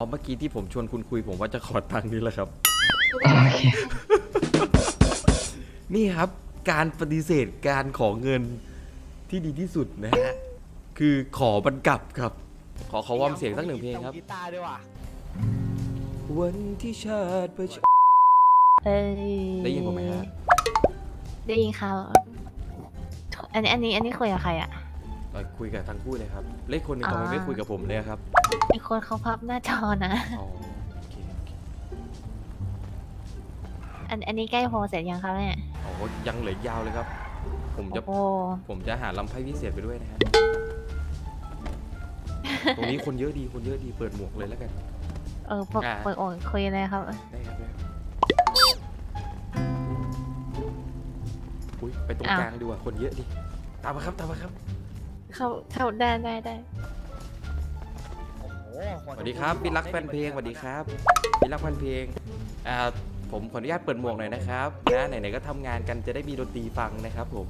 อ๋อเมื่อกี้ที่ผมชวนคุณคุยผมว่าจะขอตังค์นี่แหละครับ นี่ครับการปฏิเสธการขอเงินที่ดีที่สุดนะฮะ คือขอบันกลับครับ ขอขอวอร์มเสียงสักหนึ่งเพลงครับกีตาร์ด้วยว่ะวันที่ชาติประชาเอ้ยได้ยินผมไหมฮะได้ยินค่ะอันนี้อันนี้อันนี้คุยกับใครอะ เอ่อคุยกับทั้งคู่เลยครับ เลขคนหนึ่งอ่าทำไมไม่คุยกับผมเลยครับมีคนเขาพับหน้าจอนะ อ๋อโอเคโอเคอันอันนี้ใกล้โพลเสร็จยังครับเนี่ยอ๋อยังเหลือยาวเลยครับ ผมจะ โอ้โหผมจะหาลำไพ่พิเศษไปด้วยนะฮะ ตรงนี้คนเยอะดี คนเยอะดี เปิดหมวกเลยแล้วกัน เออเปิดอ่า เปิดโอ่งคุยเลยครับ ได้ครับได้ครับอุ้ยไปตรงอ้าว กลางดีกว่า คนเยอะดิ ตามมาครับ ตามมาครับ เข้าเข้าได้ได้ได้โอ้โหสวัสดีครับพี่รักแฟนเพลงสวัสดีครับพี่รักแฟนเพลงอ่าผมขออนุญาตเปิดหมวกหน่อยนะครับนะไหนๆก็ทำงานกันจะได้มีดนตรีฟังนะครับผม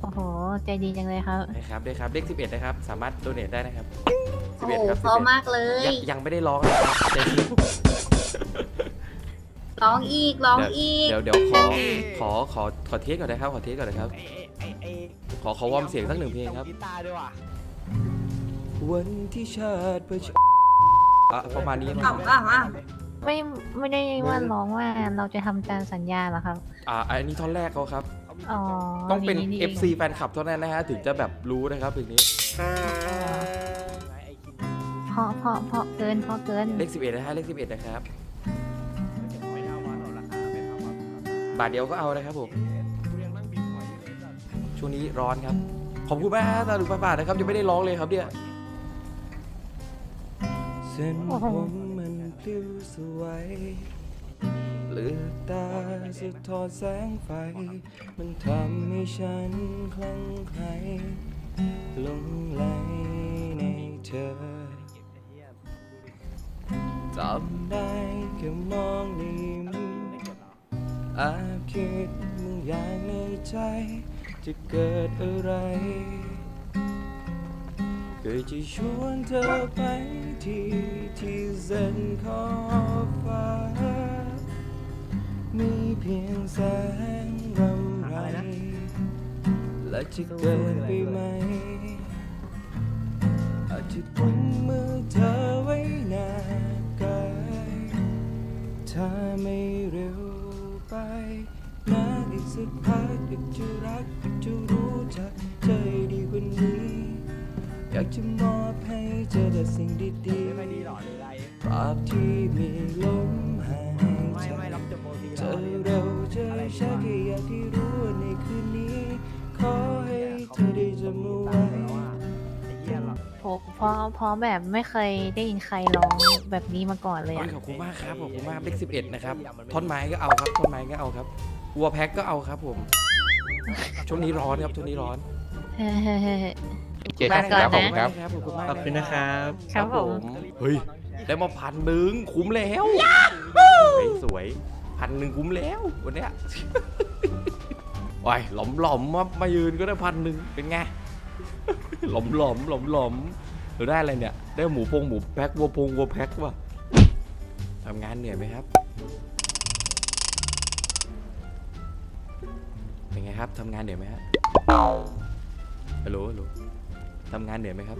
โอ้โห ใจดีจังเลยครับนะครับได้ครับเลข11นะครับ สามารถโดเนทได้นะครับโอ้โห11ครับเพราะมากเลยยังยังไม่ได้ร้องนะครับใจเย็น ร้องอีก ร้องอีก เดี๋ยวเดี๋ยวขอขอขอขอเทสก่อนนะครับขอเทสก่อนนะครับไอ้ไอ้ไอ้ ขอขอวอร์มเสียงสักหนึ่งเพลงครับ กีตาร์ด้วยว่ะวันที่ชาติประชาอะประมาณนี้นะคอ้ารัวบอ้าวอ้าวไม่ไม่ได้ว่าร้องว่าเราจะทำตามสัญญาเหรอครับ อ่าอันนี้ท่อนแรกเขาครับ อ๋อต้องเป็นนี่ FC แฟนคลับเท่านั้นนะฮะ ถึงจะแบบรู้นะครับเพลงนี้ เพราะเพราะเพราะเกินเพราะเกินเลข11นะฮะเลข11นะครับไม่เท่าวันหรอกราคาไม่เท่าวันบาทเดียวก็เอานะครับผม ช่วงนี้ร้อนครับ ขอบคุณมากฮะตาลุงป้าบานะครับยังไม่ได้ร้องเลยครับเนี่ยเส้นผมมันพลิ้วสวยเลือดตาสะท้อนแสงไฟ มันทำให้ฉันคลั่งไคล้หลงไหลในเธอจำได้แค่มองนยิ้มอาจคิดมึงอย่างในใจ จะเกิดอะไรเคยจะชวนเธอไปที่ที่เส้นขอบฟ้า มีเพียงแสงรำไรและจะเกินไปไหม อาจจะกุมมือเธอไว้นานไกลถ้าไม่เร็วไปนะอีกสักพักอยาก จะรักอยากจะรู้จักเธอให้ดีกว่านี้ อยากจะมอบให้เธอแต่สิ่งดีไม่ดีหรอหรืออะไรๆภาพที่มีลมหายไม่ใจไม่รับจมูกที่เธอเร็วเธอช้าแค่อยากให้รู้ว่าในคืนนี้ ขอให้เธอได้จำเอาไว้ ไอ้เหี้ยหรอโหเพราะเพราะแบบไม่เคยได้ยินใครร้องแบบนี้มาก่อนเลยโอ้อะยขอบคุณมากครับขอบคุณมากเลขสิบเอ็ดนะครับท่อนไม้ก็เอาครับท่อนไม้ก็เอาครับวัวแพ็กก็เอาครับผม ช่วงนี้ร้อนครับช่วงนี้ร้อนเฮ้ยเฮ้ยเฮ้ยเจ๊ครับมาก่อนขอบคุณครับ ขอบคุณมากขอบคุณนะครับ ครับผม เฮ้ย ได้มาพันหนึ่งคุ้มแล้วเฮ้ยสวยพันหนึ่งคุ้มแล้ววันเนี้ยโอ้ยหลอมหลอมๆมามายืนก็ได้พันหนึ่งเป็นไง หลอมหลอมหลอมหลอมหรือได้อะไรเนี่ย ได้หมูพงหมูแพ็ควัวพงวัวแพ็คว่ะทำงานเหนื่อยไหมครับ ครับทำงานเหนื่อยไหมฮะฮัลโหลฮัลโหลทำงานเหนื่อยไหมครับ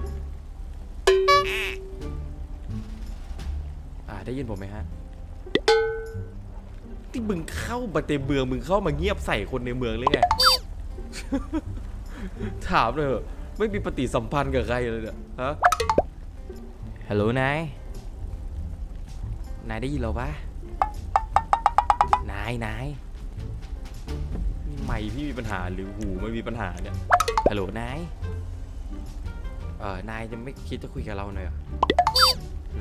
อ่าได้ยินผมไหมฮะที่มึงเข้ามาในเมืองมึงเข้ามาเงียบใส่คนในเมืองเลยไง ถามเลยเหอะไม่มีปฏิสัมพันธ์กับใครเลยเนี่ยฮะฮัลโหลนาย นายได้ยินเราปะนายนายนี่ ไม่พี่มีปัญหาหรือหูไม่มีปัญหาเนี่ยฮัลโหลนายเออนายจะไม่คิดจะคุยกับเราหน่อยเหรอ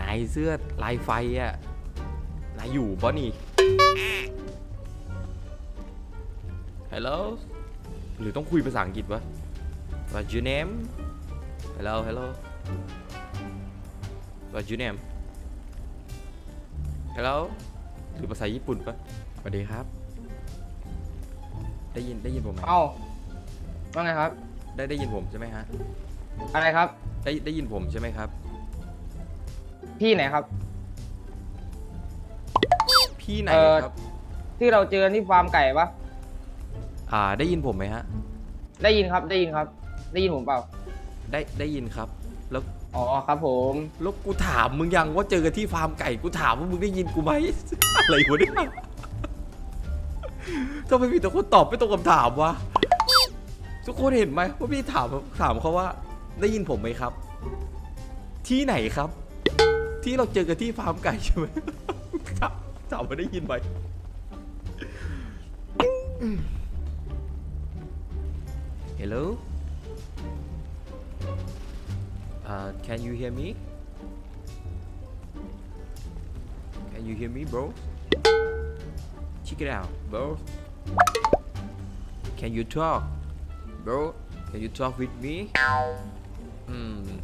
นายเสื้อลายไฟอะนายอยู่ปะนี่ฮัลโหลหรือต้องคุยภาษาอังกฤษวะ What's your name Hello Hello What's your name Hello หรือภาษาญี่ปุ่นปะสวัสดีครับ ได้ยินได้ยินผมไหมเอ้าว่าไงครับ ได้ได้ยินผมใช่ไหมฮะอะไรครับ ได้ได้ยินผมใช่ไหมครับที่ไหนครับ พี่ไหนเอ่อ ครับ ที่เราเจอที่ฟาร์มไก่ปะอ่าได้ยินผมไหมฮะ ได้ยินครับได้ยินครับ ได้ยินผมเปล่าได้ได้ยินครับ แล้วอ๋อครับผมแล้วกูถามมึงยังว่าเจอกันที่ฟาร์มไก่กูถามว่ามึงได้ยินกูไหม อะไรวะเนี่ย ทำไมมีแต่คนตอบไม่ตรงคำถามวะ ทุกคนเห็นไหมว่าพี่ถามถามเขาว่า ได้ยินผมไหมครับ ที่ไหนครับ ที่เราเจอกันที่ฟาร์มไก่ใช่ไหมถามถามว่าได้ยินไหม Hello uh, Can you hear me Can you hear me bro Check it out bro. Can you talk bro? Can you talk with me? Hmm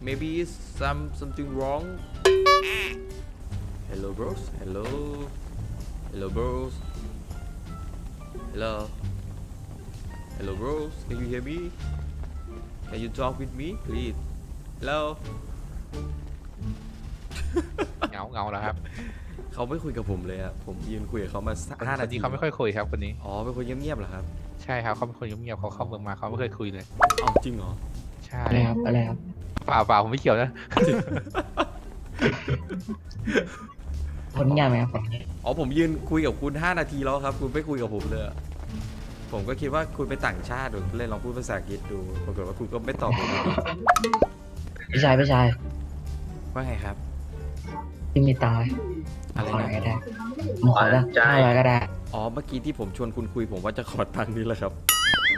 Maybe it's some something wrong. Hello bros. Hello. Hello bros. Hello. Hello bros. Can you hear me? Can you talk with me please? Hello เหงาเหงาแล้วครับเขาไม่คุยกับผมเลยอะผมยืนคุยกับเขามาสักห้าคนนาทีนี้เขาไม่ค่อยคุยครับคนนี้ อ๋อเป็นคนเงียบๆเหรอครับใช่ครับเขาเป็นคนเงียบๆเขาเข้าเมืองมาเขาไม่เคยคุยเลยเอาจริงเหรอใช่อะไรครับอะไรครับเปล่าเปล่าผมไม่เกี่ยวนะคนเงียบไหมครับคนเงียบอ๋อผมยืนคุยกับคุณ 5 นาทีแล้วครับ คุณไม่คุยกับผมเลยอะผมก็คิดว่าคุณเป็นต่างชาติหรือเล่นลองพูดภาษาอังกฤษดูปรากฏว่าคุณก็ไม่ตอบผมเลยพี่ชายพี่ชายว่าไงครับ พี่มีตังค์ไหมอะไรขอหน่นะอยก็ได้ผมขอละห้าร้อยก็ได้อ๋อเมื่อกี้ที่ผมชวนคุณคุยผมว่าจะขอตังค์นี่แหละครับ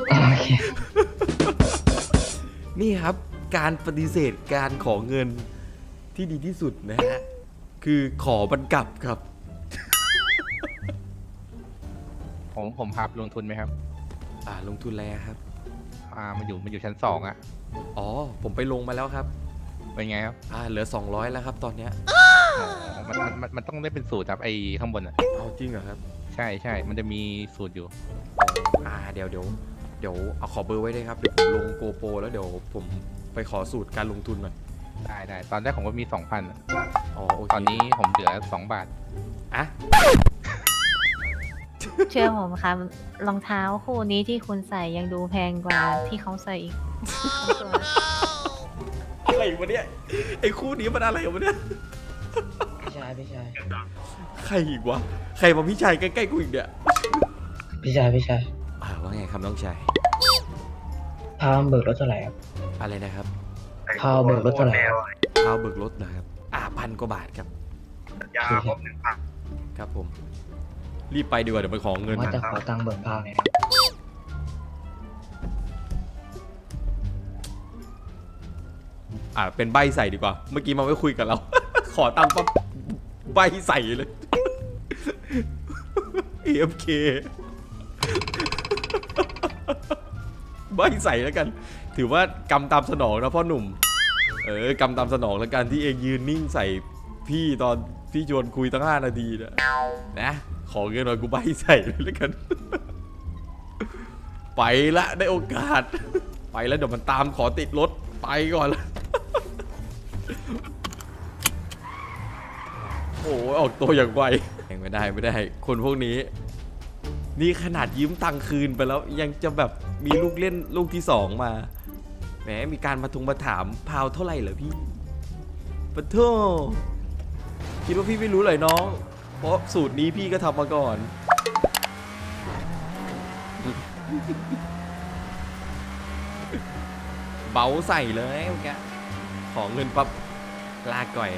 โอเคนี่ครับการปฏิเสธการขอเงินที่ดีที่สุดนะฮะคือขอบันกลับครับ ผมผมพาไปลงทุนไหมครับ อ่าลงทุนแล้วครับ อ่ามันอยู่มันอยู่ชั้นสองอะอ๋อ ผมไปลงมาแล้วครับ เป็นไงครับ อ่าเหลือ 200 แล้วครับตอนเนี้ยอ๋อ มันมันมันมันต้องได้เป็นสูตรครับไอ้ข้างบนอะเอาจริงเหรอครับใช่ใช่ มันจะมีสูตรอยู่ อ่าเดี๋ยวเดี๋ยวเดี๋ยวเอาขอเบอร์ไว้ได้ครับเดี๋ยวผมลงโกโปรแล้วเดี๋ยวผมไปขอสูตรการลงทุนหน่อยได้ได้ ตอนแรกผมก็มีสองพันอ๋อโอเคตอนนี้ผมเหลือสองบาท อะเชื่อผมค่ะรองเท้าคู่นี้ที่คุณใส่ยังดูแพงกว่าที่เขาใส่อีก อะไรวะเนี่ยไอ้คู่นี้มันอะไรวะเนี่ย พี่ชายพี่ชายใครอีกวะ ใครมาพี่ชายใกล้ๆกูอีกเนี่ยพี่ชายพี่ชายอ่าว่าไงครับน้องชาย พาเบิกรถเท่าไหร่ครับ อะไรนะครับพาเบิกรถเท่าไหร่ครับ พาวเบิกรถนะครับ อ่าพันกว่าบาทครับ ยาครบหนึ่งพันครับผม รีบไปดีกว่าเดี๋ยวไปขอเงิน ว่าจะขอตังค์เบิกพาหน่อยครับอ่าเป็นใบใส่ดีกว่า เมื่อกี้มันไม่คุยกับเรา ขอตังค์ปั๊บใบใส่เลย AFK ใบใส่แล้วกัน ถือว่ากำตามสนองนะพ่อหนุ่ม เออกำตามสนองแล้วกันที่เองยืนนิ่งใส่พี่ตอนพี่ชวนคุยตั้งห้านาทีนะนะ ขอเงินหน่อยกูใบใส่เลยแล้วกัน ไปละได้โอกาส ไปแล้วเดี๋ยวมันตามขอติดรถไปก่อนละ โอ้ยออกตัวอย่างไวยังไม่ได้ไม่ได้ คนพวกนี้ นี่ขนาดยืมตังคืนไปแล้วยังจะแบบมีลูกเล่นลูกที่สองมาแหมมีการมาทุงมาถามพาวเท่าไหร่เหรอพี่ปะโทคิดว่าพี่ไม่รู้เลยน้อง เพราะสูตรนี้พี่ก็ทำมาก่อน เบาใส่เลยเมื่อกี้ขอเงินปั๊บลาก่อย